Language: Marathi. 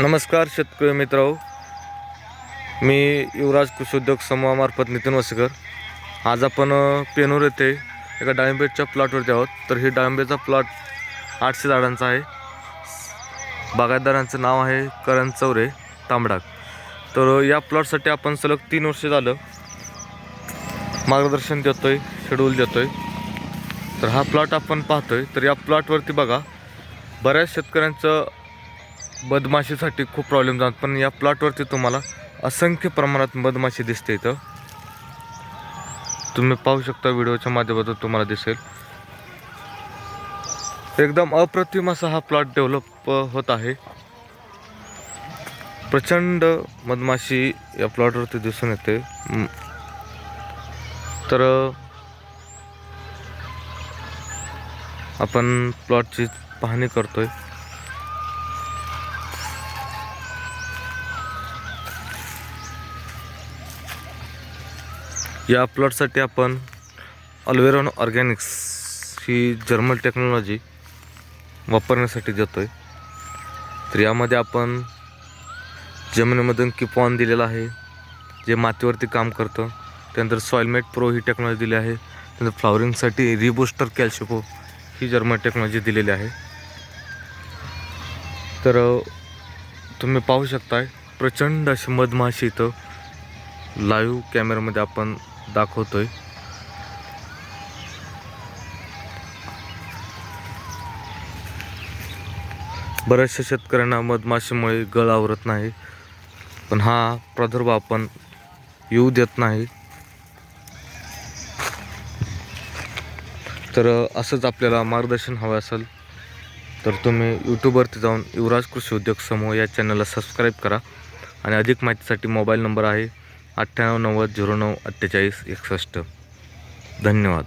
नमस्कार शेतकरी मित्र मी युवराज कृषी उद्योग समूहामार्फत नितीन वसेकर. आज आपण पेनूर येथे एका डाळिंबेच्या प्लॉटवरती आहोत. तर हे डाळिंबेचा प्लॉट आठशे झाडांचा आहे. बागायतदारांचं नाव आहे करण चौरे तांबडाक. तर या प्लॉटसाठी आपण सलग तीन वर्ष झालं. मार्गदर्शन देतोय शेड्यूल देतोय. तर हा प्लॉट आपण पाहतोय. तर या प्लॉटवरती बघा बऱ्याच शेतकऱ्यांचं मधमाशीसाठी खूप प्रॉब्लेम जातात पण या प्लॉटवरती तुम्हाला असंख्य प्रमाणात मधमाशी दिसते इथं. तुम्ही पाहू शकता व्हिडिओच्या माध्यमातून तुम्हाला दिसेल. एकदम अप्रतिम असा हा प्लॉट डेव्हलप होत आहे. प्रचंड मधमाशी या प्लॉटवरती दिसून येते. तर आपण प्लॉटची पाहणी करतोय. या प्लॉटसाठी आपण अल्वेरॉन ऑर्गॅनिक्स ही जर्मन टेक्नॉलॉजी वापरण्यासाठी देतो आहे तर यामध्ये आपण जमिनीमधून किपॉन दिलेलं आहे जे मातीवरती काम करतं. त्यानंतर सॉइलमेट प्रो ही टेक्नॉलॉजी दिली आहे. त्यानंतर फ्लॉवरिंगसाठी रिबुस्टर कॅल्शिपो ही जर्मन टेक्नॉलॉजी दिलेली आहे. तर तुम्ही पाहू शकताय प्रचंड अशी मधमाशी इथं लाईव्ह कॅमेरामध्ये आपण दाखवतोय. बऱ्याचशा शेतकऱ्यांना मधमाशीमुळे गळ आवरत नाही. पण हा प्रादुर्भाव आपण येऊ देत नाही. तर असंच आपल्याला मार्गदर्शन हवं असेल तर तुम्ही यूट्यूबवरती जाऊन युवराज कृषी उद्योग समूह या चॅनलला सबस्क्राईब करा. आणि अधिक माहितीसाठी मोबाईल नंबर आहे अठ्ठ्याण्णव नव्वद झिरो नऊ अठ्ठेचाळीस एकसष्ट. धन्यवाद.